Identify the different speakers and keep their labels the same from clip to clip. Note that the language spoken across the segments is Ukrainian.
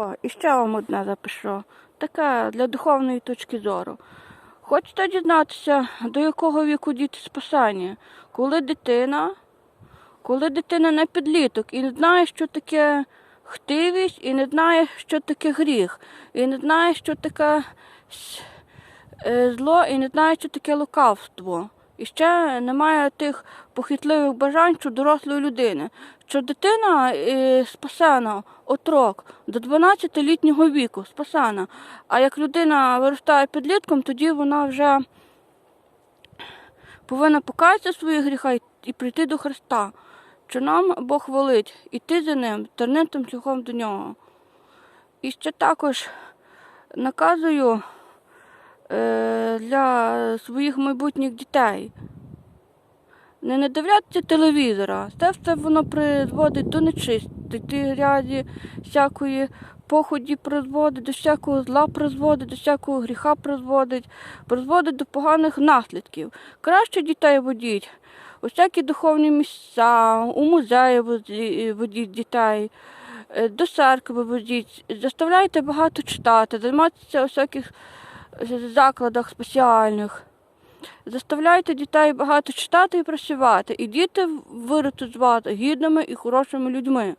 Speaker 1: О, і ще вам одне запишу. Таке для духовної точки зору. Хочете дізнатися, до якого віку діти спасання? Коли дитина, коли дитина не підліток і не знає, що таке хтивість, і не знає, що таке гріх, і не знає, що таке е, зло, і не знає, що таке лукавство. І ще немає тих похитливих бажань, що дорослої людини. Що дитина е, спасена, отрок, до 12-літнього віку спасена. А як людина виростає підлітком, тоді вона вже повинна покаятися своїх гріхах і прийти до Христа. Що нам Бог волить іти за ним, тернитим шляхом до нього. І ще також наказую е, для своїх майбутніх дітей. Не надивляться телевізора. Це все воно призводить до нечистоти грязі, всякої поході призводить, до всякого зла призводить, до всякого гріха призводить, призводить до поганих наслідків. Краще дітей водіть у всякі духовні місця, у музеї водіть дітей, е, до церкви водіть, заставляйте багато читати, займатися у всяких закладах спеціальних. Заставляйте дітей багато читати і працювати, і діти виростуть вас гідними і хорошими людьми.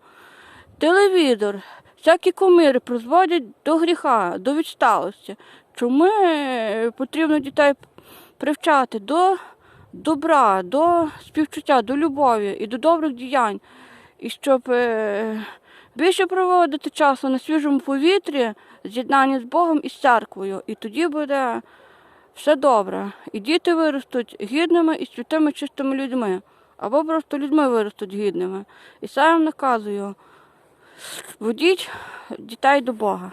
Speaker 1: Телевізор, всякі кумири призводять до гріха, до відсталості. Чому е, потрібно дітей привчати до добра, до співчуття, до любові і до добрих діянь, і щоб е, більше проводити часу на свіжому повітрі, з'єднанні з Богом і з церквою. І тоді буде все добре. І діти виростуть гідними і святими чистими людьми. Або просто людьми виростуть гідними. І сам наказую, водіть дітей до Бога.